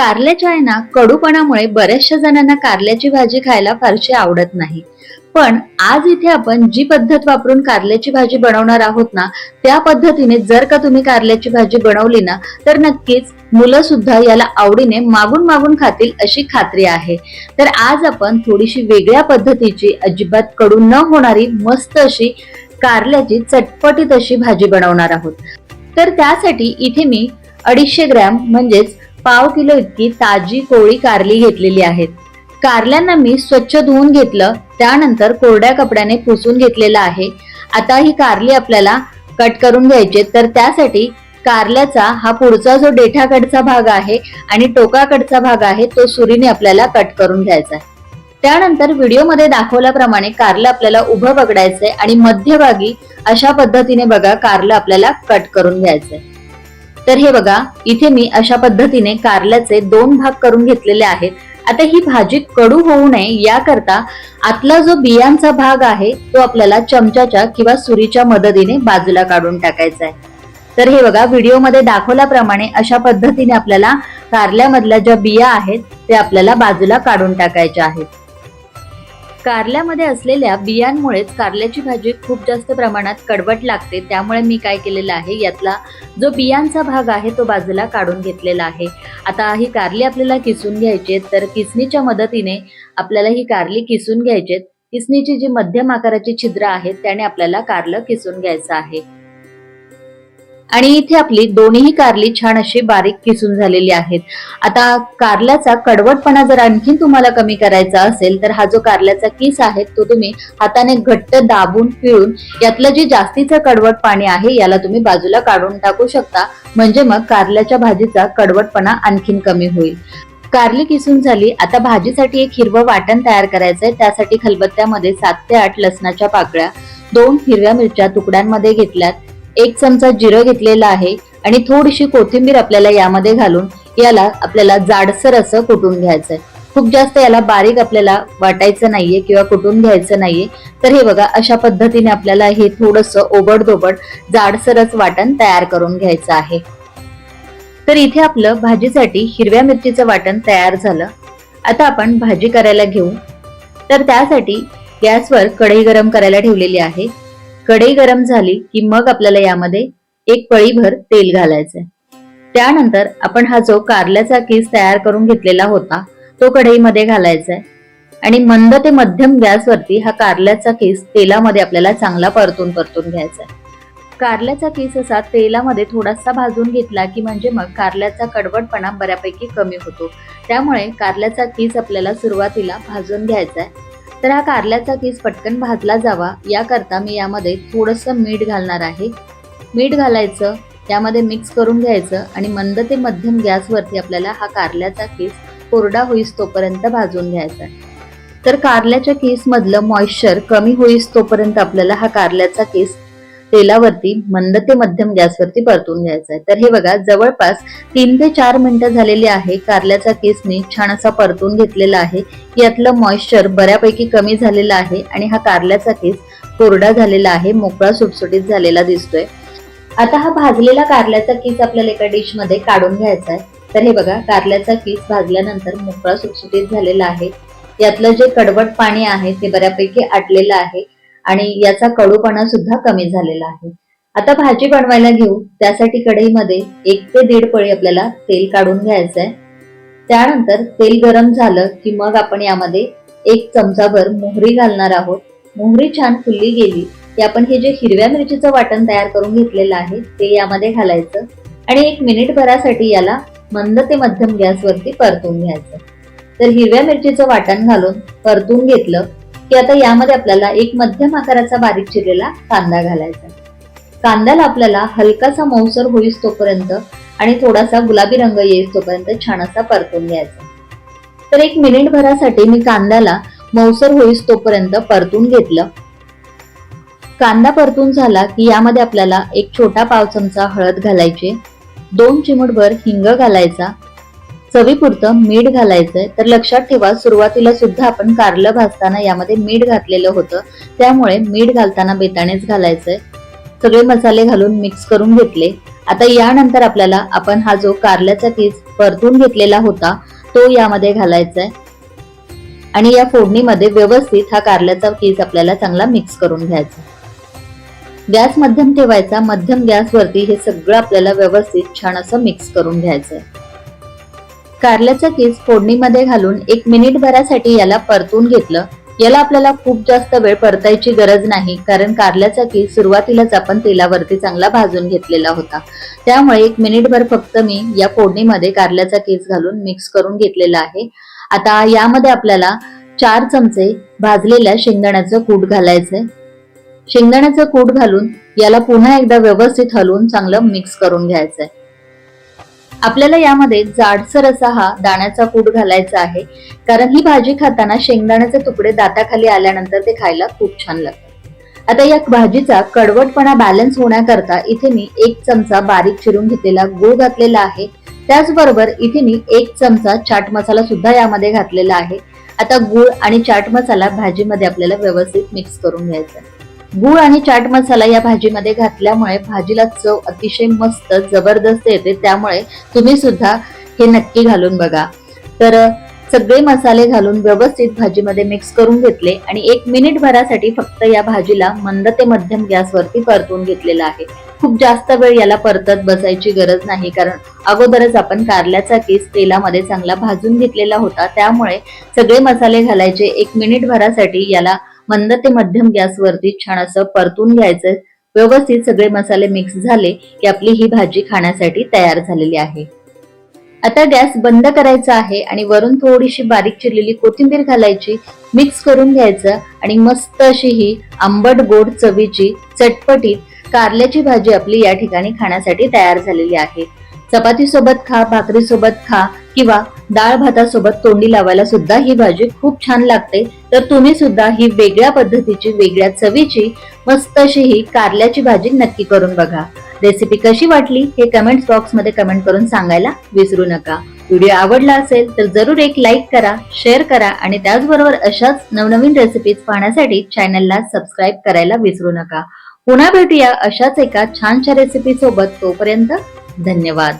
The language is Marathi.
कारल्याच्या आहे ना कडूपणामुळे बऱ्याचशा जणांना कारल्याची भाजी खायला फारशी आवडत नाही. पण आज इथे आपण जी पद्धत वापरून कारल्याची भाजी बनवणार आहोत ना त्या पद्धतीने जर का तुम्ही कारल्याची भाजी बनवली ना तर नक्कीच मुलं सुद्धा याला आवडीने मागून मागून खातील अशी खात्री आहे. तर आज आपण थोडीशी वेगळ्या पद्धतीची अजिबात कडू न होणारी मस्त अशी कारल्याची चटपटीत अशी भाजी बनवणार आहोत. तर त्यासाठी इथे मी अडीचशे ग्रॅम म्हणजेच पाव किलो इतकी ताजी कोळी कारली घेतलेली आहेत. कारल्यांना मी स्वच्छ धुवून घेतलं त्यानंतर कोरड्या कपड्याने पुसून घेतलेलं आहे. आता ही कारली आपल्याला कट करून घ्यायची तर त्यासाठी कारल्याचा हा पुढचा जो देठाकडचा भाग आहे आणि टोकाकडचा भाग आहे तो सुरीने आपल्याला कट करून घ्यायचा आहे. त्यानंतर व्हिडिओमध्ये दाखवल्याप्रमाणे कारलं आपल्याला उभं पकडायचंय आणि मध्यभागी अशा पद्धतीने बघा कारलं आपल्याला कट करून घ्यायचंय. तर हे बघा इथे मी अशा पद्धतीने कारल्याचे दोन भाग करून घेतलेले आहेत. आता ही भाजी कडू होऊ नये याकरता आतला जो बियांचा भाग आहे तो आपल्याला चमच्याच्या किंवा सुरीच्या मदतीने बाजूला काढून टाकायचा आहे. तर हे बघा व्हिडिओमध्ये दाखवल्याप्रमाणे अशा पद्धतीने आपल्याला कारल्यामधल्या ज्या बिया आहेत ते आपल्याला बाजूला काढून टाकायच्या आहेत. कारल्यामध्ये असलेल्या बियांमुळेच कारल्याची भाजी खूप जास्त प्रमाणात कडवट लागते. त्यामुळे मी काय केलेलं आहे यातला जो बियांचा भाग आहे तो बाजूला काढून घेतलेला आहे. आता ही कारली आपल्याला किसून घ्यायची तर किसणीच्या मदतीने आपल्याला ही कारली किसून घ्यायची आहेत. किसणीची जी मध्यम आकाराची छिद्र आहेत त्याने आपल्याला कारलं किसून घ्यायचं आहे. आणि इथे आपली दोन्हीही कारली छान अशी बारीक किसून झालेली आहेत. आता कारल्याचा कडवटपणा जर आणखीन तुम्हाला कमी करायचा असेल तर हा जो कारल्याचा किस आहे तो तुम्ही हाताने घट्ट दाबून पिळून यातलं जे जास्तीचं कडवट पाणी आहे याला तुम्ही बाजूला काढून टाकू शकता. म्हणजे मग कारल्याच्या भाजीचा कडवटपणा आणखीन कमी होईल. कारली किसून झाली आता भाजीसाठी एक हिरवं वाटण तयार करायचंय त्यासाठी खलबत्त्यामध्ये सात ते आठ लसणाच्या पाकळ्या दोन हिरव्या मिरच्या तुकड्यांमध्ये घेतल्यात. एक चमचा जिरं घेतलेला आहे आणि थोडीशी कोथिंबीर आपल्याला यामध्ये घालून याला आपल्याला जाडसर असं कुटून घ्यायचंय. खूप जास्त याला बारीक आपल्याला वाटायचं नाहीये किंवा कुटून घ्यायचं नाहीये. तर हे बघा अशा पद्धतीने आपल्याला हे थोडस ओबडधोबड जाडसरच वाटण तयार करून घ्यायचं आहे. तर इथे आपलं भाजीसाठी हिरव्या मिरचीचं वाटण तयार झालं. आता आपण भाजी करायला घेऊ. तर त्यासाठी गॅसवर कढई गरम करायला ठेवलेली आहे. कढई गरम झाली की मग आपल्याला यामध्ये एक पळीभर तेल घालायचंय. त्यानंतर आपण हा जो कारल्याचा किस तयार करून घेतलेला होता तो कढईमध्ये घालायचा आहे आणि मंद ते मध्यम गॅसवरती हा कारल्याचा केस तेलामध्ये आपल्याला चांगला परतून परतून घ्यायचा आहे कारल्याचा केस असा तेलामध्ये थोडासा भाजून घेतला की म्हणजे मग कारल्याचा कडवटपणा बऱ्यापैकी कमी होतो. त्यामुळे कारल्याचा केस आपल्याला सुरुवातीला भाजून घ्यायचा आहे तर हा कारल्याचा केस पटकन भाजला जावा. याकरता मी यामध्ये थोडंसं मीठ घालणार आहे. मीठ घालायचं यामध्ये मिक्स करून घ्यायचं आणि मंद ते मध्यम गॅसवरती आपल्याला हा कारल्याचा केस कोरडा होईस तोपर्यंत भाजून घ्यायचा तर कारल्याच्या केसमधलं मॉइश्चर कमी होईस तोपर्यंत आपल्याला हा कारल्याचा केस तेलावरती मंद ते मध्यम गॅसवरती परतून घ्यायचं आहे तर हे बघा जवळपास तीन ते चार मिनिटं झालेली आहे. कारल्याचा केस मी छान असा परतून घेतलेला आहे. यातलं मॉइश्चर बऱ्यापैकी कमी झालेलं आहे आणि हा कारल्याचा केस कोरडा झालेला आहे. मोकळा सुटसुटीत झालेला दिसतोय. आता हा भाजलेला कारल्याचा किस आपल्याला एका डिशमध्ये काढून घ्यायचा आहे तर हे बघा कारल्याचा किस भाजल्यानंतर मोकळा सुटसुटीत झालेला आहे. यातलं जे कडवट पाणी आहे ते बऱ्यापैकी आटलेलं आहे. आणि याचा कडूपणा सुद्धा कमी झालेला आहे. आता भाजी बनवायला घेऊ त्यासाठी कढईमध्ये एक ते दीड पळी आपल्याला तेल काढून घ्यायचं आहे त्यानंतर तेल गरम झालं की मग आपण यामध्ये एक चमचाभर मोहरी घालणार आहोत. मोहरी छान फुलली गेली की आपण हे जे हिरव्या मिरचीचं वाटण तयार करून घेतलेलं आहे ते यामध्ये घालायचं आणि एक मिनिट भरासाठी याला मंद ते मध्यम गॅसवरती परतून घ्यायचं. तर हिरव्या मिरचीचं वाटण घालून परतून घेतलं की आता यामध्ये आपल्याला एक मध्यम आकाराचा बारीक चिरलेला कांदा घालायचा कांद्याला आपल्याला हलकासा मऊसर होईस तोपर्यंत आणि थोडासा गुलाबी रंग येईस तोपर्यंत छान असा परतून घ्यायचा तर एक मिनिट भरासाठी मी कांद्याला मऊसर होईस तोपर्यंत परतून घेतलं. कांदा परतून झाला की यामध्ये आपल्याला एक छोटा पाव चमचा हळद घालायची दोन चिमूटभर हिंग घालायचा चवीपुरतं मीठ घालायचंय तर लक्षात ठेवा सुरुवातीला सुद्धा आपण कारलं भाजताना यामध्ये मीठ घातलेलं होतं. त्यामुळे मीठ घालताना बेतानेच घालायचंय. सगळे मसाले घालून मिक्स करून घेतले. आता यानंतर आपल्याला आपण हा जो कारल्याचा पीस परतून घेतलेला होता तो यामध्ये घालायचा आहे आणि या फोडणीमध्ये व्यवस्थित हा कारल्याचा पीस आपल्याला चांगला मिक्स करून घ्यायचा. गॅस मध्यम ठेवायचा. मध्यम गॅसवरती हे सगळं आपल्याला व्यवस्थित छान असं मिक्स करून घ्यायचंय. कारल्याचा कीस फोडणीमध्ये घालून एक मिनिट भरासाठी याला परतून घेतलं. याला आपल्याला खूप जास्त वेळ परतायची गरज नाही कारण कारल्याचा कीस सुरुवातीलाच आपण तेलावरती चांगला भाजून घेतलेला होता. त्यामुळे एक मिनिटभर फक्त मी या फोडणीमध्ये कारल्याचा कीस घालून मिक्स करून घेतलेला आहे. आता यामध्ये आपल्याला चार चमचे भाजलेल्या शेंगदाण्याचं कूट घालायचंय. शेंगदाण्याचं कूट घालून याला पुन्हा एकदा व्यवस्थित हलवून चांगलं मिक्स करून घ्यायचंय. आपल्याला यामध्ये जाडसर असा हा दाण्याचा कूट घालायचा आहे. कारण ही भाजी खाताना शेंगदाण्याचे तुकडे दाताखाली आल्यानंतर ते खायला खूप छान लागतात. आता या भाजीचा कडवटपणा बॅलन्स होण्याकरता इथे मी एक चमचा बारीक चिरून घेतलेला गूळ घातलेला आहे. त्याचबरोबर इथे मी एक चमचा चाट मसाला सुद्धा यामध्ये घातलेला आहे. आता गूळ आणि चाट मसाला भाजीमध्ये आपल्याला व्यवस्थित मिक्स करून घ्यायचा आहे. गूळ आणि चाट मसाला या भाजीमध्ये घातल्यामुळे भाजीला चव अतिशय मस्त जबरदस्त येते. त्यामुळे तुम्ही सुद्धा हे नक्की घालून बघा. तर सगळे मसाले घालून व्यवस्थित भाजीमध्ये मिक्स करून घेतले आणि एक मिनिट भरासाठी फक्त या भाजीला मंद ते मध्यम गॅसवरती परतून घेतलेला आहे. खूप जास्त वेळ याला परतत बसायची गरज नाही कारण अगोदरच आपण कारल्याचा केस तेलामध्ये चांगला भाजून घेतलेला होता. त्यामुळे सगळे मसाले घालायचे एक मिनिट भरासाठी याला मंद ते मध्यम गॅसवरती छान असं परतून घ्यायचं. व्यवस्थित सगळे मसाले मिक्स झाले की आपली ही भाजी खाण्यासाठी तयार झालेली आहे. आता गॅस बंद करायचा आहे आणि वरून थोडीशी बारीक चिरलेली कोथिंबीर घालायची मिक्स करून घ्यायचं आणि मस्त अशी ही आंबट गोड चवीची चटपटीत कारल्याची भाजी आपली या ठिकाणी खाण्यासाठी तयार झालेली आहे. चपाती सोबत खा भाकरी सोबत खा किंवा डाळ भातासोबत तोंडी लावायला सुद्धा ही भाजी खूप छान लागते. तर तुम्ही सुद्धा ही वेगळ्या पद्धतीची वेगळ्या चवीची मस्त अशी ही कारल्याची भाजी नक्की करून बघा. रेसिपी कशी वाटली हे कमेंट बॉक्समध्ये कमेंट करून सांगायला विसरू नका. व्हिडिओ आवडला असेल तर जरूर एक लाईक करा शेअर करा आणि त्याचबरोबर अशाच नवनवीन रेसिपीज पाहण्यासाठी चॅनलला सबस्क्राईब करायला विसरू नका. पुन्हा भेटूया अशाच एका छानशा रेसिपी सोबत तोपर्यंत धन्यवाद.